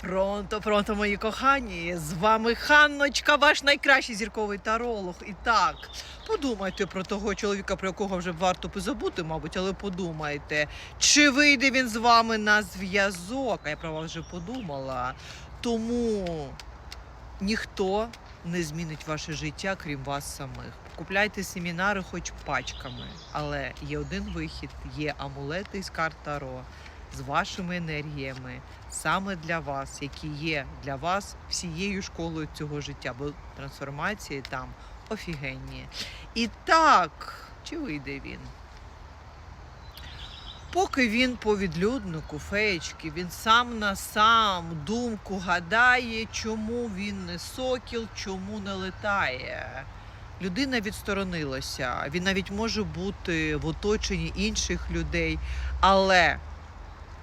Пронто, пронто, мої кохані! З вами Ханночка, ваш найкращий зірковий таролог. І так, подумайте про того чоловіка, про якого вже варто позабути, мабуть, але подумайте, чи вийде він з вами на зв'язок? А я про вас вже подумала. Тому ніхто не змінить ваше життя, крім вас самих. Купляйте семінари хоч пачками, але є один вихід: є амулети із карт Таро з вашими енергіями саме для вас, які є для вас всією школою цього життя, бо трансформації там офігенні. І так, чи вийде він? Поки він по відлюднику, феєчки, він сам на сам думку гадає, чому він не сокіл, чому не летає. Людина відсторонилася. Він навіть може бути в оточенні інших людей, але,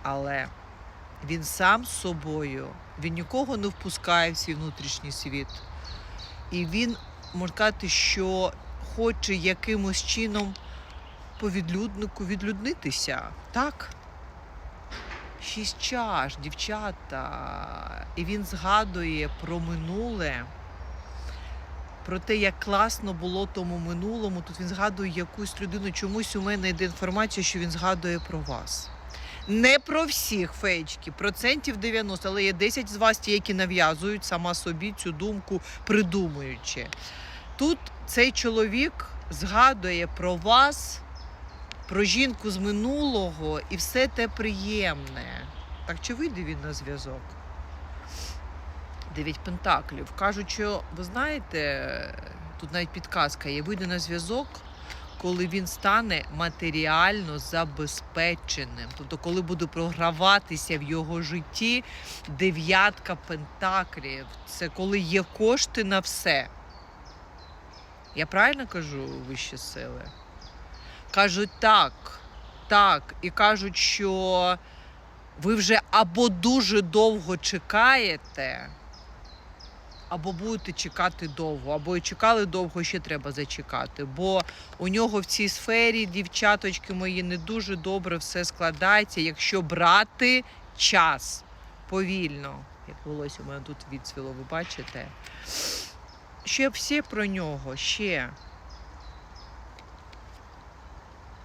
але він сам з собою, він нікого не впускає в свій внутрішній світ. І він, можна сказати, що хоче якимось чином по відлюднику відлюднитися. Так? Шість чаш, дівчата. І він згадує про минуле, про те, як класно було тому минулому. Тут він згадує якусь людину. Чомусь у мене йде інформація, що він згадує про вас. Не про всіх феєчки, процентів 90, але є 10 з вас, ті, які нав'язують сама собі цю думку, придумуючи. Тут цей чоловік згадує про вас, про жінку з минулого і все те приємне. Так чи вийде він на зв'язок? Дев'ять пентаклів. Кажуть, що ви знаєте, тут навіть підказка є, вийде на зв'язок, коли він стане матеріально забезпеченим. Тобто, коли буде програватися в його житті дев'ятка пентаклів. Це коли є кошти на все. Я правильно кажу вищі сили? Кажуть так, так. І кажуть, що ви вже або дуже довго чекаєте, або будете чекати довго, або і чекали довго, ще треба зачекати. Бо у нього в цій сфері, дівчаточки мої, не дуже добре все складається, якщо брати час повільно. Як волосся у мене тут відцвіло, ви бачите? Ще все про нього, ще.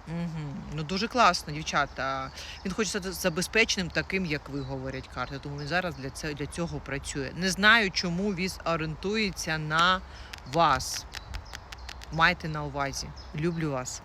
Угу. Ну дуже класно, дівчата. Він хоче стати забезпеченим таким, як ви говорять карти. Тому він зараз для цього, для цього працює. Не знаю, чому він орієнтується на вас. Майте на увазі. Люблю вас.